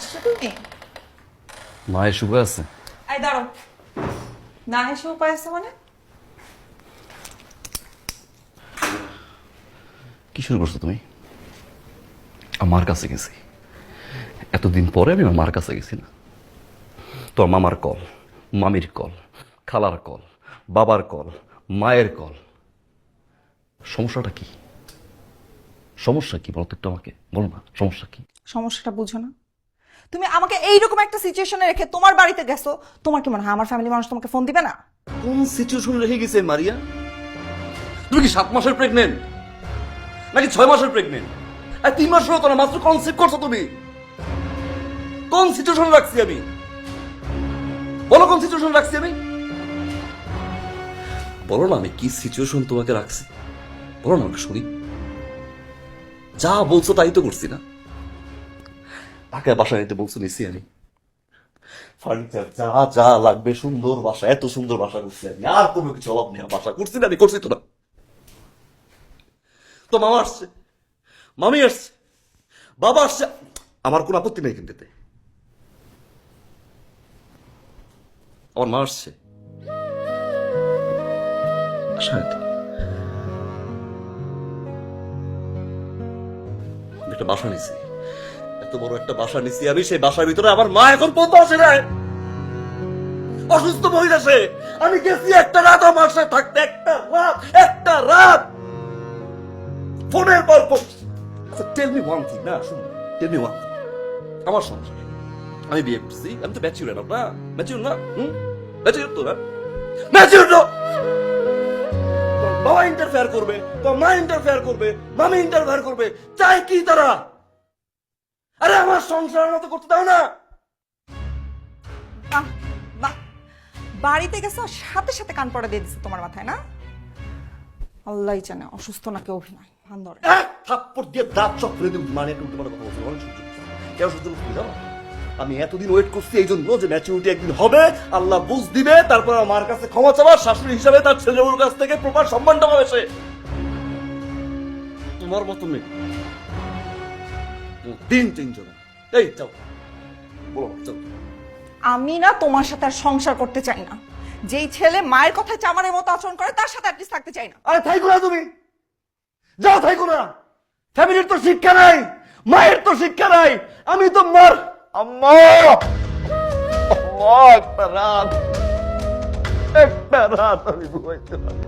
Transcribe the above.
তুমি? মায়ের শুভ আছে? এই দাঁড়ো না এসে উপায় আছে মানে? কি শুরু করছ তুমি? আমার কাছে গেছি। এতদিন পরে আমি আমার মার কাছে গেছি না। তোর মামার কল মামির কল খালার কল বাবার কল মায়ের কল। সমস্যাটা কি? সমস্যা কি বলতো একটু আমাকে? বলো না সমস্যা কি? সমস্যাটা বুঝো না। তুমি আমাকে এইরকম একটা সিচুয়েশনে রেখে তোমার বাড়িতে গেছো, তোমার কি মনে হয় আমার ফ্যামিলি মানুষ তোমাকে ফোন দিবে না? কোন সিচুয়েশন রেখে গেছে মারিয়া? তুমি কি সাত মাসের প্রেগনেন্ট নাকি ছয় মাসের প্রেগনেন্ট আর তিন মাস হতো না, মাত্র কনসেপ্ট করছ তুমি। কোন সিচুয়েশন রাখছি আমি? বলো কোন সিচুয়েশন রাখছি আমি? বলো না আমি কি সিচুয়েশন তোমাকে রাখছি? বলো না আমাকে শুনি। যা বলছো তাই তো করছি না। ঢাকায় বাসা নিতে বলছো নিছি আমি। ফার্নিচার যা যা লাগবে, সুন্দর বাসা, এত সুন্দর বাসা করছি আমি। আর কোনো কিছু অভাব নেই বাসা করছি না, আমি করছি তো না। তো মামা আসছে। মামি আসছে। বাবা আসছে। আমার কোনো আপত্তি নেই কিন্তু আমার মা আসছে। একটা বাসা নিছি। এত বড় একটা বাসা নিছি আমি, সেই বাসার ভিতরে আমার মা এখন পর্যন্ত আসে নাই। অসুস্থ মহিলা সে। আমি গেছি একটা রাত আমার সাথে থাকতে, একটা রাত একটা রাত। ফোনের পর টেল মি ওয়ান থিং না টেল মি ওয়ান আমার সংসার। আমি বিয়ে করছি, আমি তো না না? না? হুম? তো না? ম্যাচিউর বাবা ইন্টারফেয়ার করবে, তোর মা ইন্টারফেয়ার করবে, মামি ইন্টারফেয়ার করবে, চাই কি তারা? আরে আমার সংসার মতো করতে দাও না। বাহ, বাহ। বাড়িতে গেছো সাথে সাথে কান পড়া দিয়ে দিচ্ছে তোমার মাথায় না? আল্লাহ জানে অসুস্থ নাকি অভিনয় ভান ধরে এক থাপ্পড় দিয়ে দাঁত ফেলে দিব মানে একটু উল্টো কথা বলছি অনেক সহ্য করছি। কেন সহ্য জানো আমি এতদিন ওয়েট করছি এই জন্য যে ম্যাচুরিটি একদিন হবে আল্লাহ বুঝ দিবে তারপর আমার কাছে ক্ষমা চাবার শাশুড়ি হিসাবে তার ছেলের কাছ থেকে প্রপার সম্মানটা পাবে সে। তোমার মতো নেই তিন তিনজন এই যাও। বলো যাও। আমি না তোমার সাথে আর সংসার করতে চাই না। যেই ছেলে মায়ের কথায় চামারের মতো আচরণ করে তার সাথে অ্যাটলিস্ট থাকতে চাই না। আরে থাইকো না তুমি। যাও থাইকো না। ফ্যামিলির তো শিক্ষা নাই মায়ের তো শিক্ষা নাই। আমি তো মার আম্মা! আম্মা একটা রাত একটা রাত আমি ঘুমাইতে